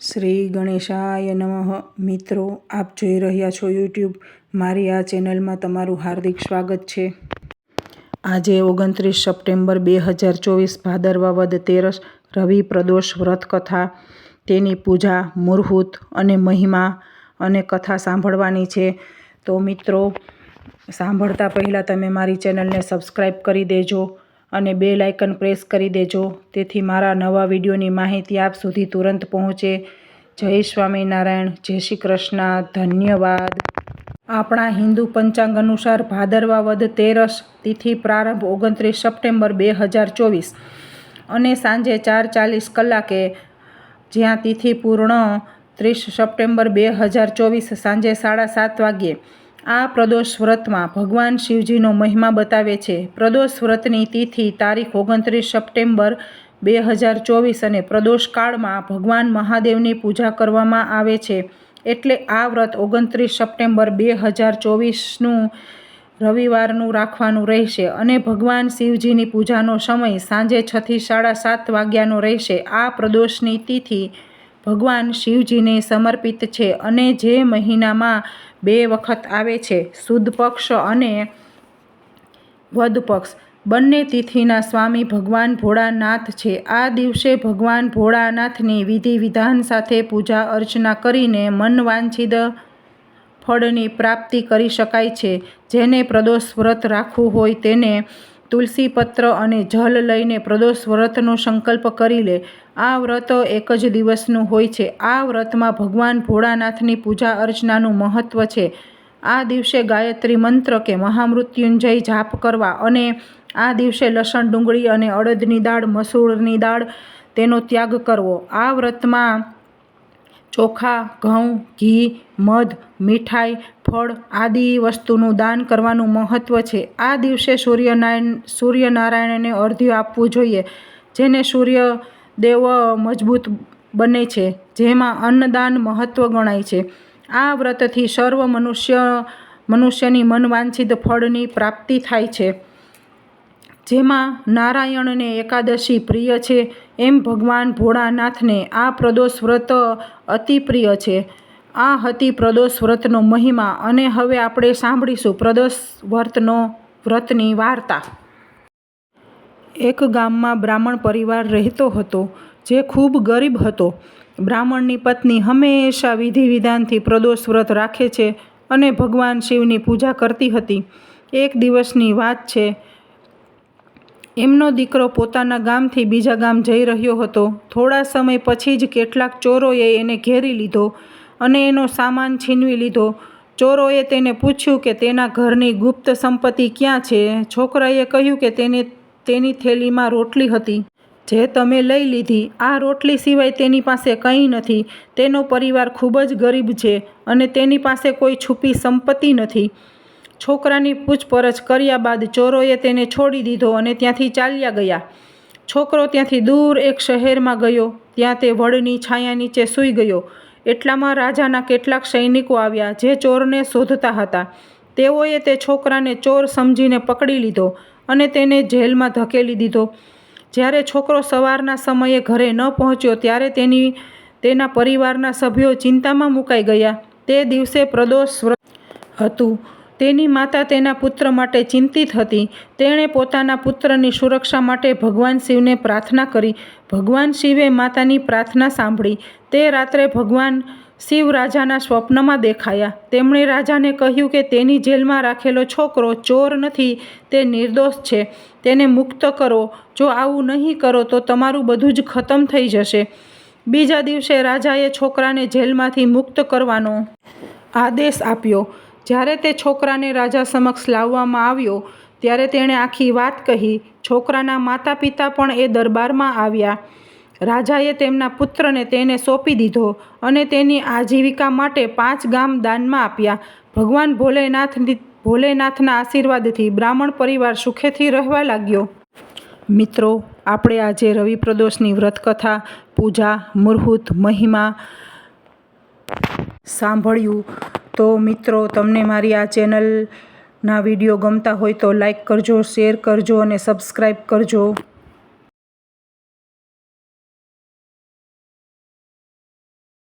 શ્રી ગણેશાય નમઃ. મિત્રો, આપ જોઈ રહ્યા છો યુટ્યુબ. મારી આ ચેનલમાં તમારું હાર્દિક સ્વાગત છે. આજે ઓગણત્રીસ સપ્ટેમ્બર બે હજાર ચોવીસ ભાદરવા વદ તેરસ, રવિ પ્રદોષ વ્રત કથા તેની પૂજા મુહૂર્ત અને મહિમા અને કથા સાંભળવાની છે. તો મિત્રો, સાંભળતા પહેલાં તમે મારી ચેનલને સબસ્ક્રાઈબ કરી દેજો. અને બે લાઇકન પ્રેસ કરી દેજો. તેથી મારા નવા વિડીયોની માહિતી આપ સુધી તુરંત પહોંચે. જય સ્વામિનારાયણ. જય શ્રી કૃષ્ણ. ધન્યવાદ. આપણા હિન્દુ પંચાંગ અનુસાર ભાદરવા વદ તેરસ તિથિ પ્રારંભ ઓગણત્રીસ સપ્ટેમ્બર બે હજાર ચોવીસ અને સાંજે ચાર ચાલીસ કલાકે જ્યાં તિથિ પૂર્ણ ત્રીસ સપ્ટેમ્બર બે હજાર ચોવીસ સાંજે સાડા સાત વાગ્યે આ પ્રદોષ વ્રતમાં ભગવાન શિવજીનો મહિમા બતાવે છે. પ્રદોષ વ્રતની તિથિ તારીખ ઓગણત્રીસ સપ્ટેમ્બર બે હજાર ચોવીસ અને પ્રદોષ કાળમાં ભગવાન મહાદેવની પૂજા કરવામાં આવે છે. એટલે આ વ્રત ઓગણત્રીસ સપ્ટેમ્બર બે હજાર ચોવીસનું રવિવારનું રાખવાનું રહેશે અને ભગવાન શિવજીની પૂજાનો સમય સાંજે છથી સાડા સાત વાગ્યાનો રહેશે. આ પ્રદોષની તિથિ ભગવાન શિવજીને સમર્પિત છે અને જે મહિનામાં બે વખત આવે છે સુદ પક્ષ અને વદ પક્ષ. બંને તિથિના સ્વામી ભગવાન ભોળાનાથ છે. આ દિવસે ભગવાન ભોળાનાથની વિધિ વિધાન સાથે પૂજા અર્ચના કરીને મનવાંછિત ફળની પ્રાપ્તિ કરી શકાય છે. જેને પ્રદોષ વ્રત રાખવું હોય તેને તુલસી પત્ર અને જલ લઈને પ્રદોષ વ્રતનો સંકલ્પ કરી લે. આ વ્રત એક જ દિવસનું હોય છે. આ વ્રતમાં ભગવાન ભોળાનાથની પૂજા અર્ચનાનું મહત્ત્વ છે. આ દિવસે ગાયત્રી મંત્ર કે મહામૃત્યુંજય જાપ કરવા અને આ દિવસે લસણ ડુંગળી અને અડદની દાળ, મસૂરની દાળ તેનો ત્યાગ કરવો. આ વ્રતમાં ચોખા, ઘઉં, ઘી, મધ, મીઠાઈ, ફળ આદિ વસ્તુનું દાન કરવાનું મહત્ત્વ છે. આ દિવસે સૂર્યનારાયણ સૂર્યનારાયણને અર્ધ્ય આપવું જોઈએ, જેને સૂર્ય દેવ મજબૂત બને છે, જેમાં અન્નદાન મહત્ત્વ ગણાય છે. આ વ્રતથી સર્વ મનુષ્ય, મનુષ્યની મનવાંછિત ફળની પ્રાપ્તિ થાય છે. જેમાં નારાયણને એકાદશી પ્રિય છે. એમ ભગવાન ભોળાનાથને આ પ્રદોષ વ્રત અતિ પ્રિય છે. આ હતી પ્રદોષ વ્રતનો મહિમા અને હવે આપણે સાંભળીશું પ્રદોષ વ્રતનો, વ્રતની વાર્તા. એક ગામમાં બ્રાહ્મણ પરિવાર રહેતો હતો જે ખૂબ ગરીબ હતો. બ્રાહ્મણની પત્ની હંમેશા વિધિ વિધાનથી પ્રદોષ વ્રત રાખે છે અને ભગવાન શિવની પૂજા કરતી હતી. એક દિવસની વાત છે એમનો દીકરો પોતાના ગામથી બીજા ગામ જઈ રહ્યો હતો. થોડા સમય પછી જ કેટલાક ચોરોએ એને ઘેરી લીધો અને એનો સામાન છીનવી લીધો. ચોરોએ તેને પૂછ્યું કે તેના ઘરની ગુપ્ત સંપત્તિ ક્યાં છે? છોકરાએ કહ્યું કે તેને તેની થેલીમાં રોટલી હતી. જે તમે લઈ લીધી, આ રોટલી સિવાય તેની પાસે કંઈ નથી. તેનો પરિવાર ખૂબ જ ગરીબ છે અને તેની પાસે કોઈ છુપી સંપત્તિ નથી. છોકરાની પૂછપરછ કર્યા બાદ ચોરોએ તેને છોડી દીધો અને ત્યાંથી ચાલ્યા ગયા. છોકરો ત્યાંથી દૂર એક શહેરમાં ગયો. ત્યાં તે વડની છાયા નીચે સૂઈ ગયો. એટલામાં રાજાના કેટલાક સૈનિકો આવ્યા જે ચોરને શોધતા હતા. તેઓએ તે છોકરાને ચોર સમજીને પકડી લીધો અને તેને જેલમાં ધકેલી દીધો. જ્યારે છોકરો સવારના સમયે ઘરે ન પહોંચ્યો ત્યારે તેની, તેના પરિવારના સભ્યો ચિંતામાં મુકાઈ ગયા. તે દિવસે પ્રદોષ હતું. તેની માતા તેના પુત્ર માટે ચિંતિત હતી. તેણે પોતાના પુત્રની સુરક્ષા માટે ભગવાન શિવને પ્રાર્થના કરી. ભગવાન શિવે માતાની પ્રાર્થના સાંભળી. તે રાત્રે ભગવાન શિવ રાજાના સ્વપ્નમાં દેખાયા. તેમણે રાજાને કહ્યું કે તેની જેલમાં રાખેલો છોકરો ચોર નથી, તે નિર્દોષ છે. તેને મુક્ત કરો. જો આવું નહીં કરો તો તમારું બધું જ ખતમ થઈ જશે. બીજા દિવસે રાજાએ છોકરાને જેલમાંથી મુક્ત કરવાનો આદેશ આપ્યો. જ્યારે તે છોકરાને રાજા સમક્ષ લાવવામાં આવ્યો, ત્યારે તેણે આખી વાત કહી, છોકરાના માતા પિતા પણ એ દરબારમાં આવ્યા. રાજાએ તેમના પુત્રને તેને સોંપી દીધો અને તેની આજીવિકા માટે પાંચ ગામ દાનમાં આપ્યા. ભગવાન ભોલેનાથની ભોલેનાથના આશીર્વાદથી બ્રાહ્મણ પરિવાર સુખેથી રહેવા લાગ્યો. મિત્રો, આપણે આજે રવિ પ્રદોષની વ્રતકથા, પૂજા, મુહૂર્ત, મહિમા સાંભળ્યું. તો મિત્રો, તમને મારી આ ચેનલના વીડિયો ગમતા હોય તો લાઈક કરજો, શેર કરજો અને સબસ્ક્રાઈબ કરજો.